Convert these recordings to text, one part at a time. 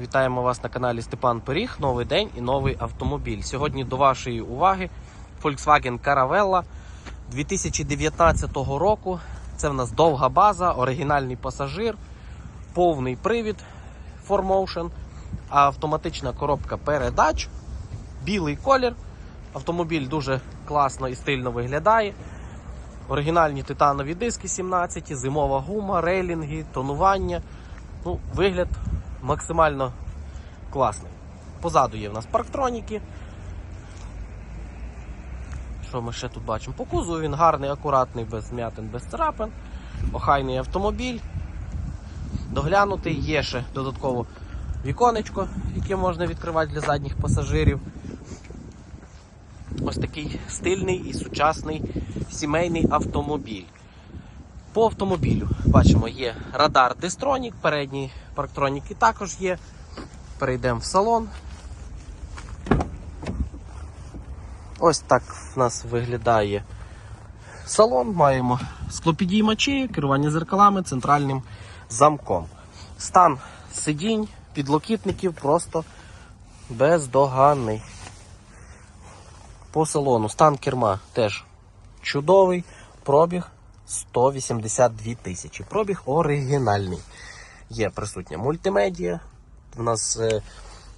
Вітаємо вас на каналі Степан Пиріг. Новий день і новий автомобіль. Сьогодні до вашої уваги Volkswagen Caravella 2019 року. Це в нас довга база, оригінальний пасажир, повний привід 4Motion, автоматична коробка передач, білий колір. Автомобіль дуже класно і стильно виглядає. Оригінальні титанові диски 17, зимова гума, рейлінги, тонування. Ну, вигляд максимально класний. Позаду є в нас парктроніки. Що ми ще тут бачимо? По кузову він гарний, акуратний, без змятин, без царапин. Охайний автомобіль. Доглянутий, є ще додатково віконечко, яке можна відкривати для задніх пасажирів. Ось такий стильний і сучасний сімейний автомобіль. По автомобілю бачимо, є радар Destronік, передні парктроніки також є. Перейдемо в салон. Ось так в нас виглядає салон. Маємо склопідіймачі, керування зеркалами, центральним замком. Стан сидінь, підлокітників просто бездоганний. По салону стан керма теж чудовий. Пробіг 182 тисячі. Пробіг оригінальний. Є присутня мультимедія. У нас е,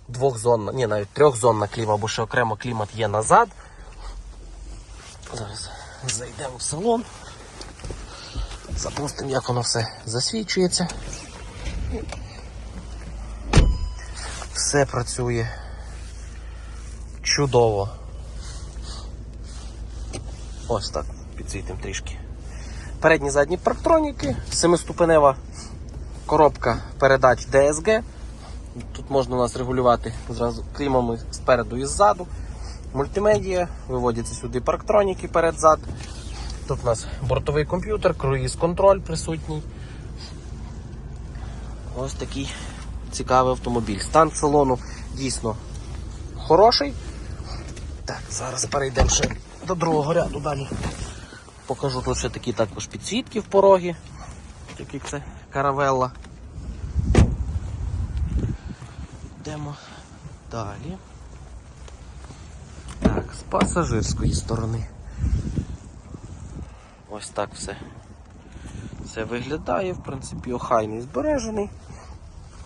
двохзонна, ні, навіть трьохзонна кліма, бо ще окремо клімат є назад. Зараз зайдемо в салон. Запустимо, як воно все засвічується. Все працює чудово. Ось так, підсвітимо трішки. Передні задні парктроніки, семиступенева коробка передач DSG. Тут можна у нас регулювати зразу клімами спереду і ззаду. Мультимедія, виводяться сюди парктроніки перед-зад. Тут у нас бортовий комп'ютер, круїз-контроль присутній. Ось такий цікавий автомобіль. Стан салону дійсно хороший. Так, зараз перейдемо ще до другого ряду далі. Покажу тут ще такі також підсвітки в порогі, так як це каравелла. Йдемо далі. Так, з пасажирської сторони. Ось так все. Все виглядає, в принципі, охайний збережений,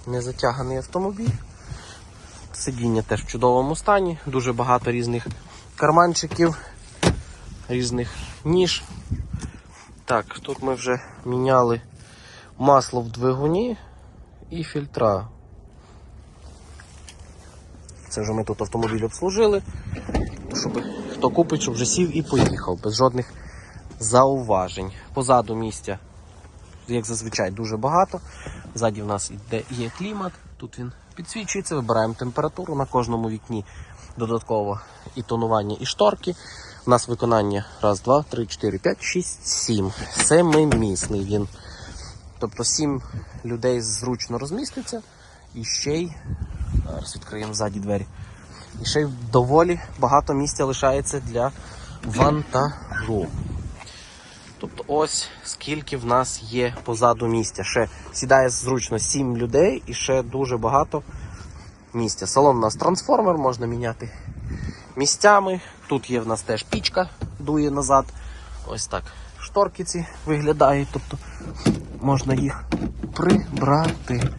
не затяганий автомобіль. Сидіння теж в чудовому стані, дуже багато різних карманчиків, різних ніж. Так, тут ми вже міняли масло в двигуні і фільтра. Це вже ми тут автомобіль обслужили, щоб хто купить, щоб вже сів і поїхав, без жодних зауважень. Позаду місця, як зазвичай, дуже багато. Ззаді в нас є клімат, тут він підсвічується, вибираємо температуру на кожному вікні додатково і тонування, і шторки. У нас виконання раз, два, три, чотири, п'ять, шість, сім. Семимісний він. Тобто сім людей зручно розміститься і ще й. Зараз відкриємо ззаді двері. І ще й доволі багато місця лишається для вантажу. Тобто ось скільки в нас є позаду місця. Ще сідає зручно 7 людей і ще дуже багато місця. Салон у нас трансформер, можна міняти місцями. Тут є в нас теж пічка, дує назад. Ось так. Шторки ці виглядають, тобто можна їх прибрати,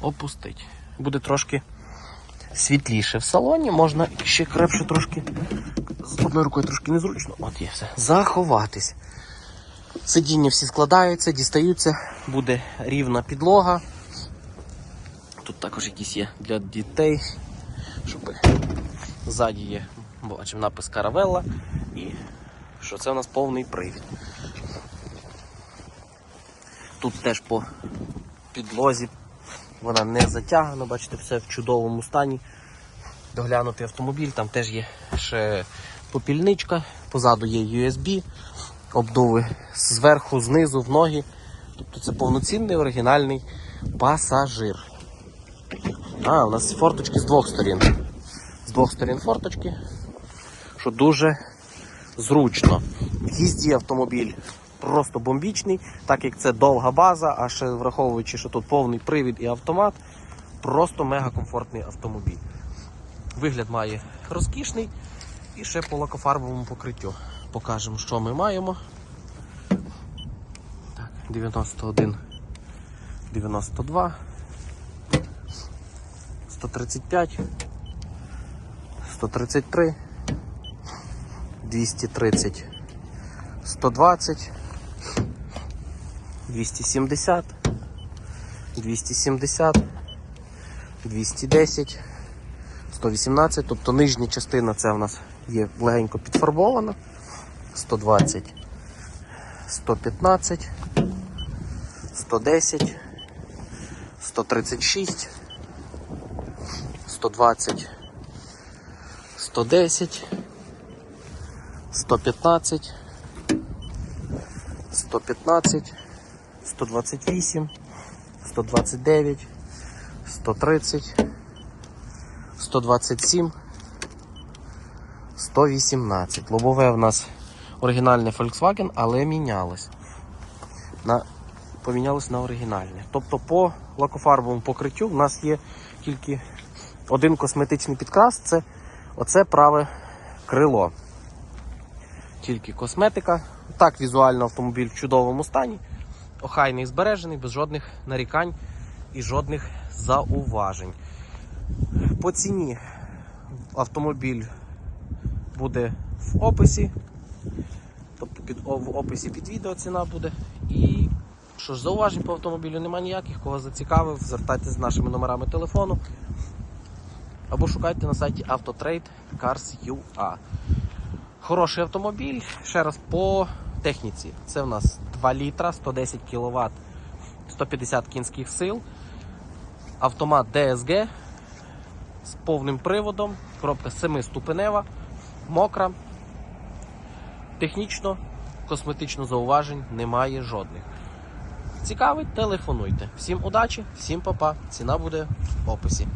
опустити. Буде трошки світліше в салоні, можна ще крепше трошки, з одною рукою трошки незручно. От є все. Заховатись. Сидіння всі складаються, дістаються, буде рівна підлога. Тут також якісь є для дітей, щоб ззаді є, бачимо напис каравелла і що це у нас повний привід. Тут теж по підлозі вона не затягана, бачите, все в чудовому стані. Доглянутий автомобіль, там теж є ще попільничка, позаду є USB, обдуви зверху, знизу, в ноги. Тобто це повноцінний оригінальний пасажир. А, у нас форточки з двох сторін. Двох сторін форточки, що дуже зручно. Їзді автомобіль просто бомбічний, так як це довга база, а ще враховуючи, що тут повний привід і автомат, Просто мега комфортний автомобіль. Вигляд має розкішний і ще по лакофарбовому покриттю. Покажемо, що ми маємо. Так, 91, 92, 135, 133, 230, 120, 270, 270, 210, 118, тобто нижня частина це в нас є легенько підфарбована. 120, 115, 110, 136, 120, 110, 115, 115, 128, 129, 130, 127, 118. Лобове в нас оригінальне Volkswagen, але мінялось. На, помінялось на оригінальне. Тобто по лакофарбовому покриттю в нас є тільки один косметичний підкрас це оце праве крило. Тільки косметика. Так, візуально автомобіль в чудовому стані. Охайний збережений, без жодних нарікань і жодних зауважень. По ціні автомобіль буде в описі. Тобто під, в описі під відео ціна буде. І що ж, зауважень по автомобілю немає ніяких. Кого зацікавив, звертайтеся з нашими номерами телефону. Або шукайте на сайті Autotrade Cars.ua. Хороший автомобіль. Ще раз по техніці. Це в нас 2 літра, 110 кВт, 150 кінських сил. Автомат DSG з повним приводом, коробка 7-ступенева, мокра. Технічно, косметично зауважень немає жодних. Цікавить, телефонуйте. Всім удачі, всім папа. Ціна буде в описі.